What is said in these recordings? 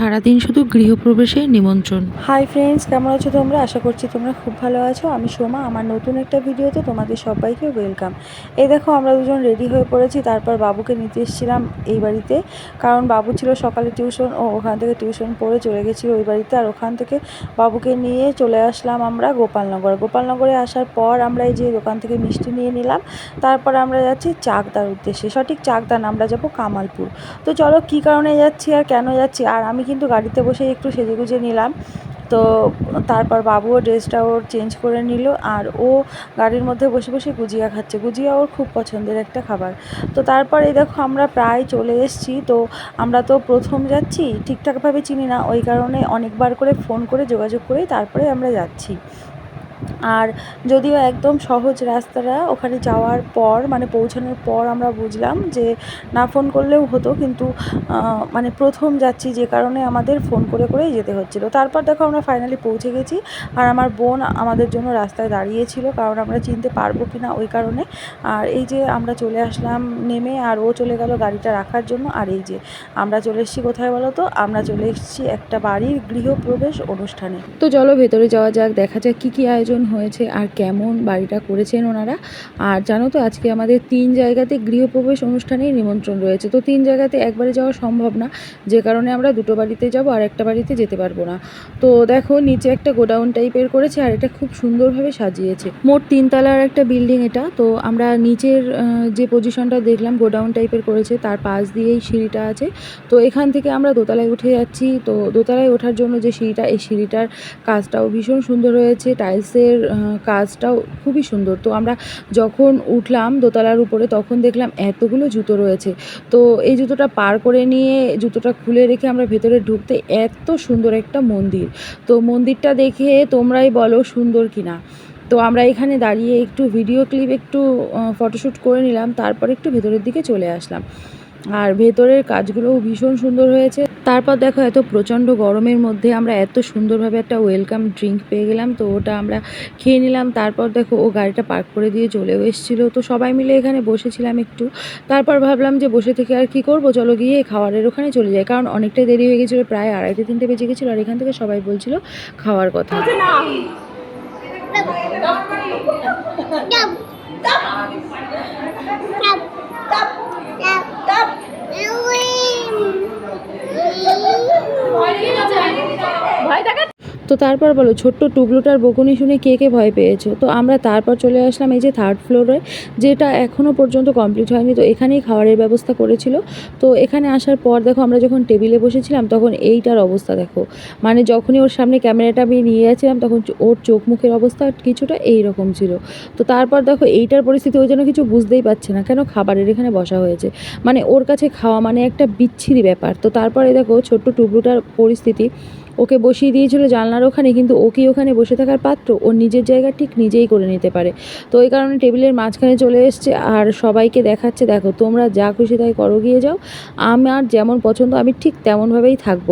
সারাদিন শুধু গৃহপ্রবেশের নিমন্ত্রণ। হাই ফ্রেন্ডস কেমন আছো তোমরা? আশা করছি তোমরা খুব ভালো আছো। আমি সোমা, আমার নতুন একটা ভিডিওতে তোমাদের সবাইকে ওয়েলকাম এই দেখো, আমরা দুজন রেডি হয়ে পড়েছি। তারপর বাবুকে নিতে এসেছিলাম এই বাড়িতে। কারণ বাবু ছিল সকালে টিউশন ও ওখান থেকে টিউশন পড়ে চলে গেছিল ওই বাড়িতে। আর ওখান থেকে বাবুকে নিয়ে চলে আসলাম আমরা গোপালনগর। গোপালনগরে আসার পর আমরা এই যে দোকান থেকে মিষ্টি নিয়ে নিলাম। তারপর আমরা যাচ্ছি চাকদার উদ্দেশ্যে। সঠিক চাকদা না আমরা যাব কামালপুর। তো চলো, কী কারণে যাচ্ছি আর কেন যাচ্ছি? আর আমি কিন্তু গাড়িতে বসে একটু সেজে গুজে নিলাম। তো তারপর বাবুও ড্রেসটা ওর চেঞ্জ করে নিল আর ও গাড়ির মধ্যে বসে বসে গুজিয়া খাচ্ছে। গুজিয়া ওর খুব পছন্দের একটা খাবার। তো তারপর এই দেখো আমরা প্রায় চলে এসেছি। তো আমরা তো প্রথম যাচ্ছি, ঠিকঠাকভাবে চিনি না। ওই কারণে অনেকবার করে ফোন করে যোগাযোগ করেই তারপরে আমরা যাচ্ছি। আর যদিও একদম সহজ রাস্তাটা ওখানে যাওয়ার পর মানে পৌঁছানোর পর আমরা বুঝলাম যে না ফোন করলেও হতো, কিন্তু মানে প্রথম যাচ্ছি যে কারণে আমাদের ফোন করে করেই যেতে হচ্ছিল। তারপর দেখো আমরা ফাইনালি পৌঁছে গেছি আর আমার বোন আমাদের জন্য রাস্তায় দাঁড়িয়েছিল, কারণ আমরা চিনতে পারব কি না ওই কারণে। আর এই যে আমরা চলে আসলাম, নেমে আর ও চলে গেল গাড়িটা রাখার জন্য। আর এই যে আমরা চলে এসেছি কোথায় বলো তো? আমরা চলে এসেছি একটা বাড়ির গৃহপ্রবেশ অনুষ্ঠানে। তো চলো ভেতরে যাওয়া যাক, দেখা যাক কী কী আয়োজন হয়েছে আর কেমন বাড়িটা করেছেন ওনারা। আর জানো তো, আজকে আমাদের তিন জায়গাতে গৃহপ্রবেশ অনুষ্ঠানেই নিমন্ত্রণ রয়েছে। তো তিন জায়গাতে একবারে যাওয়া সম্ভব না, যে কারণে আমরা দুটো বাড়িতে যাব আর একটা বাড়িতে যেতে পারব না। তো দেখো, নিচে একটা গোডাউন টাইপের করেছে আর এটা খুব সুন্দরভাবে সাজিয়েছে। মোট তিনতলার একটা বিল্ডিং এটা। তো আমরা নিচের যে পজিশনটা দেখলাম, গোডাউন টাইপের করেছে, তার পাশ দিয়েই সিঁড়িটা আছে। তো এখান থেকে আমরা দোতলায় উঠে যাচ্ছি। তো দোতলায় ওঠার জন্য যে সিঁড়িটা, এই সিঁড়িটার কাজটাও ভীষণ সুন্দর হয়েছে। টাইলসের কাজটাও খুবই সুন্দর। তো আমরা যখন উঠলাম দোতলার উপরে তখন দেখলাম এতগুলো জুতো রয়েছে। তো এই জুতোটা পার করে নিয়ে জুতোটা খুলে রেখে আমরা ভেতরে ঢুকতে এত সুন্দর একটা মন্দির। তো মন্দিরটা দেখে তোমরাই বলো সুন্দর কিনা। তো আমরা এখানে দাঁড়িয়ে একটু ভিডিও ক্লিপ একটু ফটোশ্যুট করে নিলাম, তারপর একটু ভেতরের দিকে চলে আসলাম। আর ভেতরের কাজগুলোও ভীষণ সুন্দর হয়েছে। তারপর দেখো এত প্রচণ্ড গরমের মধ্যে আমরা এত সুন্দরভাবে একটা ওয়েলকাম ড্রিঙ্ক পেয়ে গেলাম। তো ওটা আমরা খেয়ে নিলাম। তারপর দেখো ও গাড়িটা পার্ক করে দিয়ে চলেও এসেছিল। তো সবাই মিলে এখানে বসেছিলাম একটু। তারপর ভাবলাম যে বসে থেকে আর কি করব? চলো গিয়ে খাওয়ারের ওখানে চলে যাই। কারণ অনেকটাই দেরি হয়ে গেছিল। প্রায় আড়াইটে তিনটে বেজে গেছিল। আর এখান থেকে সবাই বলছিল খাওয়ার কথা। ভয় দেখা তো তারপর বলো, ছোট্ট টুবলুটার বকুনি শুনে কে কে ভয় পেয়েছ? তো আমরা তারপর চলে আসলাম এই যে থার্ড ফ্লোরে যেটা এখনও পর্যন্ত কমপ্লিট হয়নি। তো এখানেই খাবারের ব্যবস্থা করেছিল। তো এখানে আসার পর দেখো, আমরা যখন টেবিলে বসেছিলাম, তখন এইটার অবস্থা দেখো। মানে যখনই ওর সামনে ক্যামেরাটা আমি নিয়ে যাচ্ছিলাম তখন ওর চোখ মুখের অবস্থা কিছুটা এই রকম ছিল। তো তারপর দেখো, এইটার পরিস্থিতি ওই জন্য কিছু বুঝতেই পারছে না। কেন খাবারের এখানে বসা হয়েছে? মানে ওর কাছে খাওয়া মানে একটা বিচ্ছিরি ব্যাপার। তো তারপরে দেখো, ছোট্ট টুবলুটার পরিস্থিতি। ওকে বসিয়ে দিয়েছিল জানলার ওখানে, কিন্তু ও কি ওখানে বসে থাকার পাত্র? ও নিজের জায়গা ঠিক নিজেই করে নিতে পারে। তো ওই কারণে টেবিলের মাঝখানে চলে এসছে আর সবাইকে দেখাচ্ছে, দেখো, তোমরা যা খুশি তাই করো, গিয়ে যাও। আমার যেমন পছন্দ, আমি ঠিক তেমনভাবেই থাকব।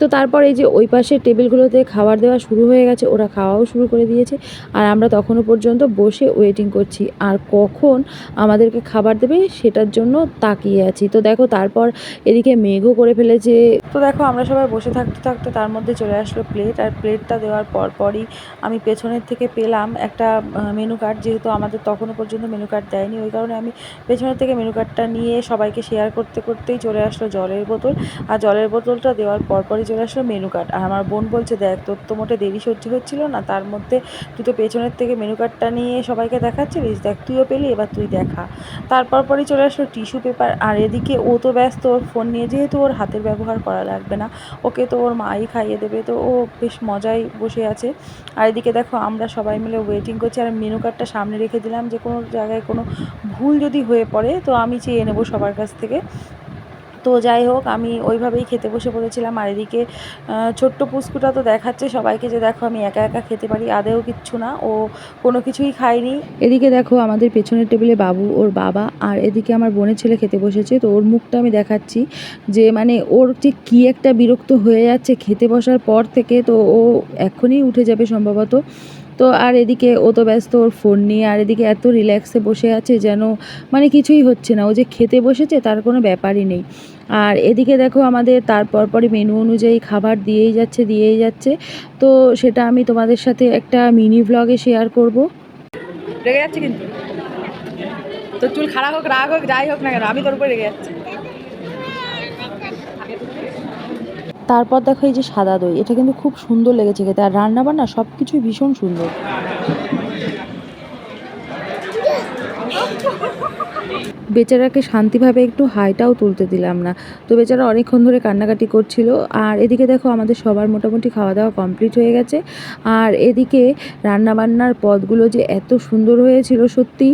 তো তারপর এই যে ওই পাশের টেবিলগুলোতে খাবার দেওয়া শুরু হয়ে গেছে, ওরা খাওয়াও শুরু করে দিয়েছে। আর আমরা তখনও পর্যন্ত বসে ওয়েটিং করছি। আর কখন আমাদেরকে খাবার দেবে সেটার জন্য তাকিয়ে আছি। তো দেখো, তারপর এদিকে মেঘও করে ফেলেছে। তো দেখো, আমরা সবাই বসে থাকতে থাকতে তার মধ্যে চলে আসলো প্লেট আর প্লেটটা দেওয়ার পর পরই আমি পেছনের থেকে পেলাম একটা মেনু কার্ড যেহেতু আমাদের তখনও পর্যন্ত মেনু কার্ড দেয়নি। ওই কারণে আমি পেছনের থেকে মেনু কার্ডটা নিয়ে সবাইকে শেয়ার করতে করতেই চলে আসলো জলের বোতল। আর জলের বোতলটা দেওয়ার পর পরই চলে আসলো মেনু কার্ড আর আমার বোন বলছে, দেখ, তোর তো মোটে দেরি সহ্য হচ্ছিল না। তার মধ্যে তুই তো পেছনের থেকে মেনু কার্ডটা নিয়ে সবাইকে দেখাচ্ছিলিস। দেখ, তুইও পেলি, এবার তুই দেখা। তারপর পরই চলে আসলো টিস্যু পেপার আর এদিকে ও তো ব্যস্ত, ওর ফোন নিয়ে যেহেতু ওর হাতের ব্যবহার করা লাগবে না। ওকে তো ওর মাই খাইয়ে দেবে। তো ও বেশ মজাই বসে আছে। আর এদিকে দেখো আমরা সবাই মিলে ওয়েটিং করছি। আর মেনু কার্ডটা সামনে রেখে দিলাম যে কোনো জায়গায় কোনো ভুল যদি হয়ে পড়ে, তো আমি চেয়ে নেব সবার কাছ থেকে। তো যাই হোক, আমি ওইভাবেই খেতে বসে পড়েছিলাম। আর এদিকে ছোট্ট পুস্কুটা তো দেখাচ্ছে সবাইকে যে দেখো, আমি একা একা খেতে পারি, আদেও কিচ্ছু না। ও কোনো কিছুই খায়নি। এদিকে দেখো, আমাদের পেছনের টেবিলে বাবু, ওর বাবা আর এদিকে আমার বোনের ছেলে খেতে বসেছে। তো ওর মুখটা আমি দেখাচ্ছি যে মানে ওর যে কী একটা বিরক্ত হয়ে যাচ্ছে খেতে বসার পর থেকে, তো ও এখনই উঠে যাবে সম্ভবত। তো আর এদিকে ও তো ব্যস্ত, ওর ফোন নিয়ে আর এদিকে এত রিল্যাক্সে বসে আছে যেন মানে কিছুই হচ্ছে না। ও যে খেতে বসেছে তার কোনো ব্যাপারই নেই। আর এদিকে দেখো আমাদের তারপর পরে মেনু অনুযায়ী খাবার দিয়েই যাচ্ছে দিয়েই যাচ্ছে। তো সেটা আমি তোমাদের সাথে একটা মিনি ভ্লগে শেয়ার করব। রেগে যাচ্ছে কিন্তু। তোর চুল খারাপ হোক, রাগ হোক, যাই হোক না কেন, আমি তোর উপরে রেগে যাচ্ছি। তারপর দেখো এই যে সাদা দই, এটা কিন্তু খুব সুন্দর লেগেছে খেতে। আর রান্না বান্না সব কিছুই ভীষণ সুন্দর। বেচারাকে শান্তিভাবে একটু হাইটাও তুলতে দিলাম না। তো বেচারা অনেকক্ষণ ধরে কান্নাকাটি করছিল। আর এদিকে দেখো আমাদের সবার মোটামুটি খাওয়া দাওয়া কমপ্লিট হয়ে গেছে। আর এদিকে রান্নাবান্নার পদগুলো যে এত সুন্দর হয়েছিল সত্যি।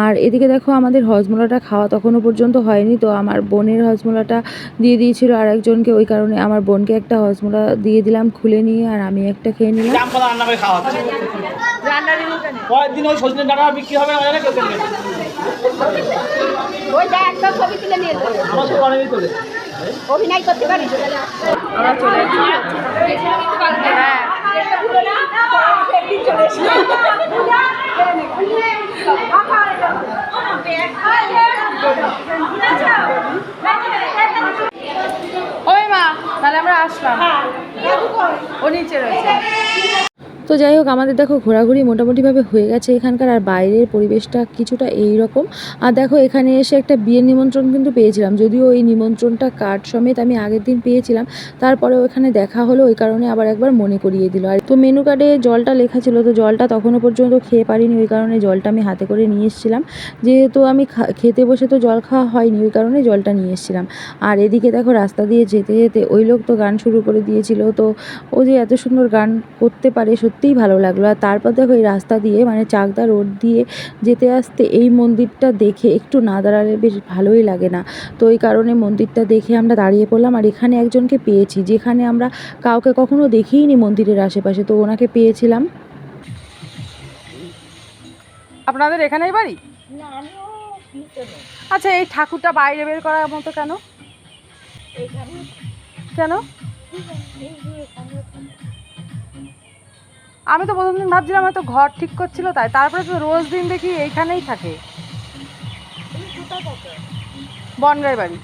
আর এদিকে দেখো আমাদের হজমোলাটা খাওয়া তখনও পর্যন্ত হয়নি। তো আমার বোনের হজমোলাটা দিয়ে দিয়েছিল আর একজনকে ওই কারণে আমার বোনকে একটা হজমোলা দিয়ে দিলাম খুলে নিয়ে আর আমি একটা খেয়ে নিলাম। জাম কলা রান্না করে খাওয়া হচ্ছে। পরের দিন ওই সজনে ডাটা বিক্রি হবে না জানে না। ওই যা একটা ছবি তুলে নিয়ে অভিনয় করতে পারিস আমরা চলে হ্যাঁ ওই মা তাহলে আমরা আসলাম। ও নিচে রয়েছে। তো যাই হোক, আমাদের দেখো ঘোরাঘুরি মোটামুটিভাবে হয়ে গেছে এখানকার, আর বাইরের পরিবেশটা কিছুটা এই রকম আর দেখো এখানে এসে একটা বিয়ের নিমন্ত্রণ কিন্তু পেয়েছিলাম, যদিও ওই নিমন্ত্রণটা কার্ড সমেত আমি আগের দিন পেয়েছিলাম। তারপরে ওখানে দেখা হলো, ওই কারণে আবার একবার মনে করিয়ে দিল। আর তো মেনু কার্ডে জলটা লেখা ছিল, তো জলটা তখনও পর্যন্ত খেয়ে পারিনি, ওই কারণে জলটা আমি হাতে করে নিয়ে এসেছিলাম। যেহেতু আমি খেতে বসে তো জল খাওয়া হয়নি, ওই কারণে জলটা নিয়ে এসেছিলাম। আর এদিকে দেখো রাস্তা দিয়ে যেতে যেতে ওই লোক তো গান শুরু করে দিয়েছিল, তো ও যে এত সুন্দর গান করতে পারে সত্যিই ভালো লাগল। আর তারপর দেখো এই রাস্তা দিয়ে মানে চাকদা রোড দিয়ে যেতে আসতে এই মন্দিরটা দেখে একটু না দাঁড়ালে বেশ ভালোই লাগে না। তো এই কারণে মন্দিরটা দেখে আমরা দাঁড়িয়ে পড়লাম। আর এখানে একজনকে পেয়েছি যেখানে আমরা কাউকে কখনো দেখিইনি মন্দিরের আশেপাশে। তো ওনাকে পেয়েছিলাম। আপনাদের এখানেই বাড়ি? আচ্ছা এই ঠাকুরটা বাইরে বের করার মতো কেন? কেন? আমি তো প্রথম দিন ভাবছিলাম হয়তো ঘর ঠিক করছিল তাই, তারপরে তো রোজ দিন দেখি এইখানেই থাকে। বনগাই বাড়ি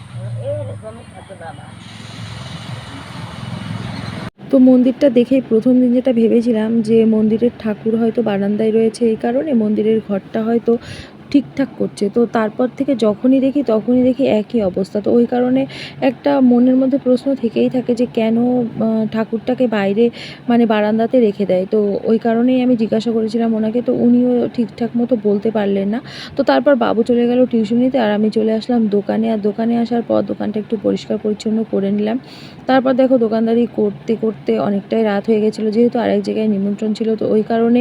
তো মন্দিরটা দেখেই প্রথম দিন যেটা ভেবেছিলাম যে মন্দিরের ঠাকুর হয়তো বারান্দায় রয়েছে এই কারণে মন্দিরের ঘরটা হয়তো ঠিকঠাক করছে। তো তারপর থেকে যখনই দেখি, তখনই দেখি একই অবস্থা। তো ওই কারণে একটা মনের মধ্যে প্রশ্ন থেকেই থাকে যে, কেন ঠাকুরটাকে বাইরে মানে বারান্দাতে রেখে দেয়? তো ওই কারণেই আমি জিজ্ঞাসা করেছিলাম ওনাকে, তো উনিও ঠিকঠাক মতো বলতে পারলেন না। তো তারপর বাবু চলে গেল টিউশনিতে, আর আমি চলে আসলাম দোকানে। আর দোকানে আসার পর দোকানটা একটু পরিষ্কার পরিচ্ছন্ন করে নিলাম। তারপর দেখো দোকানদারি করতে করতে অনেকটাই রাত হয়ে গেছিল, যেহেতু আরেক জায়গায় নিমন্ত্রণ ছিল। তো ওই কারণে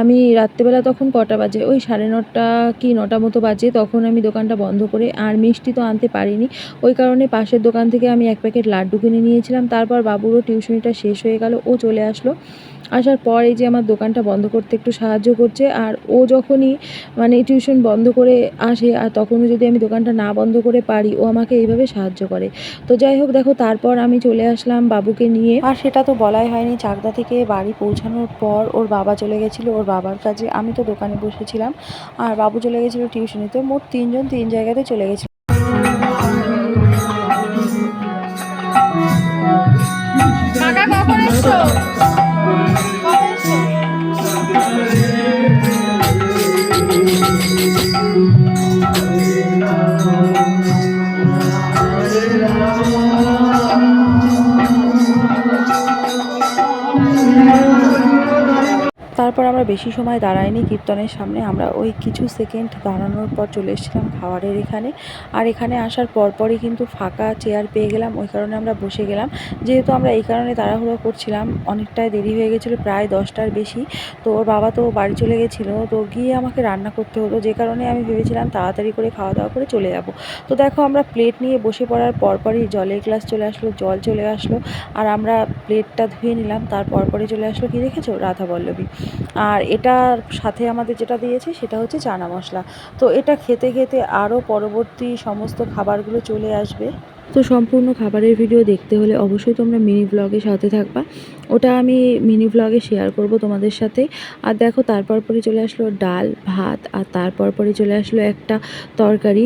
আমি রাত্রেবেলা তখন কটা বাজে? ওই সাড়ে নটা কি নটা মতো বাজে, তখন আমি দোকানটা বন্ধ করে আর মিষ্টি তো আনতে পারিনি। ওই কারণে পাশের দোকান থেকে আমি এক প্যাকেট লাড্ডু কিনে নিয়েছিলাম। তারপর বাবুরও টিউশনিটা শেষ হয়ে গেল, ও চলে আসলো। আসার পর এই যে আমার দোকানটা বন্ধ করতে একটু সাহায্য করছে, আর ও যখনই মানে টিউশন বন্ধ করে আসে, আর তখনও যদি আমি দোকানটা না বন্ধ করে পারি, ও আমাকে এইভাবে সাহায্য করে। তো যাই হোক, দেখো, তারপর আমি চলে আসলাম বাবুকে নিয়ে। আর সেটা তো বলাই হয়নি, চাকদা থেকে বাড়ি পৌঁছানোর পর ওর বাবা চলে গেছিল, ওর বাবার কাজে। আমি তো দোকানে বসেছিলাম, আর বাবু চলে গেছিল টিউশনিতে মোট তিনজন তিন জায়গাতে চলে গেছিল। তারপর আমরা বেশি সময় দাঁড়াইনি কীর্তনের সামনে, আমরা ওই কিছু সেকেন্ড দাঁড়ানোর পর চলে এসেছিলাম খাবারের এখানে। আর এখানে আসার পরপরই কিন্তু ফাঁকা চেয়ার পেয়ে গেলাম, ওই কারণে আমরা বসে গেলাম। যেহেতু আমরা এই কারণে তাড়াহুড়ো করছিলাম, অনেকটাই দেরি হয়ে গেছিল, প্রায় দশটার বেশি। তো ওর বাবা তো বাড়ি চলে গেছিল, তো গিয়ে আমাকে রান্না করতে হতো। যে কারণে আমি ভেবেছিলাম তাড়াতাড়ি করে খাওয়া দাওয়া করে চলে যাব। তো দেখো আমরা প্লেট নিয়ে বসে পড়ার পরপরই জলের গ্লাস চলে আসলো, জল চলে আসলো। আর আমরা প্লেটটা ধুয়ে নিলাম তার পরপরই চলে আসলো কি দেখেছ? রাধা বল্লভী। আর এটার সাথে আমাদের যেটা দিয়েছে সেটা হচ্ছে চানা মশলা। তো এটা খেতে খেতে আরও পরবর্তী সমস্ত খাবারগুলো চলে আসবে। তো সম্পূর্ণ খাবারের ভিডিও দেখতে হলে অবশ্যই তোমরা মিনি ব্লগের সাথে থাকবা। ওটা আমি মিনি ব্লগে শেয়ার করব তোমাদের সাথে। আর দেখো, তারপর পরে চলে আসলো ডাল, ভাত, আর তারপর পরে চলে আসলো একটা তরকারি।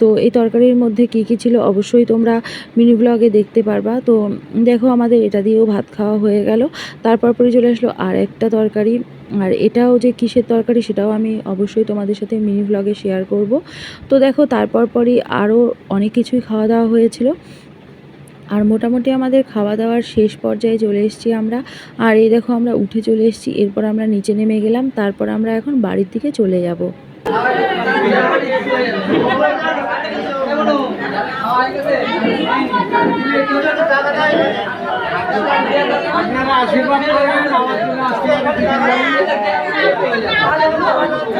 তো এই তরকারির মধ্যে কী কী ছিল অবশ্যই তোমরা মিনি ব্লগে দেখতে পারবা। তো দেখো, আমাদের এটা দিয়েও ভাত খাওয়া হয়ে গেল। তারপর পরে চলে আসলো আর একটা তরকারি। আর এটাও যে কিসের তরকারি সেটাও আমি অবশ্যই তোমাদের সাথে মিনি ব্লগে শেয়ার করব। তো দেখো, তারপর পরই আরও অনেক কিছুই খাওয়া দাওয়া হয়েছিল। আর মোটামুটি আমাদের খাওয়া দাওয়ার শেষ পর্যায়ে চলে এসেছি আমরা। আর এই দেখো আমরা উঠে চলে এসেছি, এরপর আমরা নিচে নেমে গেলাম, তারপর আমরা এখন বাড়ির দিকে চলে যাব। আশীর্বাদ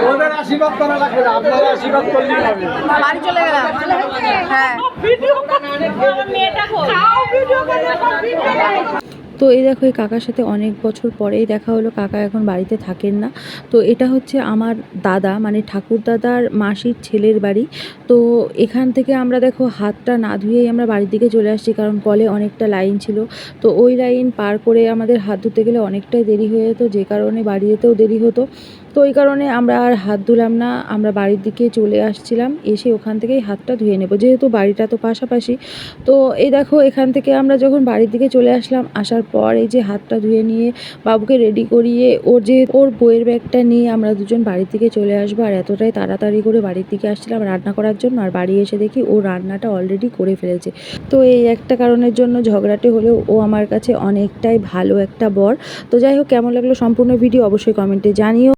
ওদের আশীর্বাদ করা লাগবে না আপনারা আশীর্বাদ করলেই হবে। বাড়ি চলে গেলাম। হ্যাঁ। তো এই দেখো, এই কাকার সাথে অনেক বছর পরেই দেখা হলো। কাকা এখন বাড়িতে থাকেন না। তো এটা হচ্ছে আমার দাদা মানে ঠাকুর দাদার মাসির ছেলের বাড়ি। তো এখান থেকে আমরা দেখো হাতটা না ধুয়েই আমরা বাড়ির দিকে চলে আসছি, কারণ কলে অনেকটা লাইন ছিল। তো ওই লাইন পার করে আমাদের হাত ধুতে গেলে অনেকটাই দেরি হয়ে যেত, যে কারণে বাড়ি যেতেও দেরি হতো। তো ওই কারণে আমরা আর হাত ধুলাম না, আমরা বাড়ির দিকে চলে আসছিলাম, এসে ওখান থেকেই হাতটা ধুয়ে নেব। যেহেতু বাড়িটা তো পাশাপাশি, তো এই দেখো এখান থেকে আমরা যখন বাড়ির দিকে চলে আসলাম, আসার পর এই যে হাতটা ধুয়ে নিয়ে বাবুকে রেডি করিয়ে, ওর যে, ওর বইয়ের ব্যাগটা নিয়ে আমরা দুজন বাড়ির দিকে চলে আসব, আর এতটাই তাড়াতাড়ি করে বাড়ির দিকে আসছিলাম রান্না করার জন্য, আর বাড়ি এসে দেখি ও রান্নাটা অলরেডি করে ফেলেছে। তো এই একটা কারণের জন্য ঝগড়াটে হলেও ও আমার কাছে অনেকটাই ভালো একটা বর। তো যাই হোক, কেমন লাগল সম্পূর্ণ ভিডিও অবশ্যই কমেন্টে জানিও।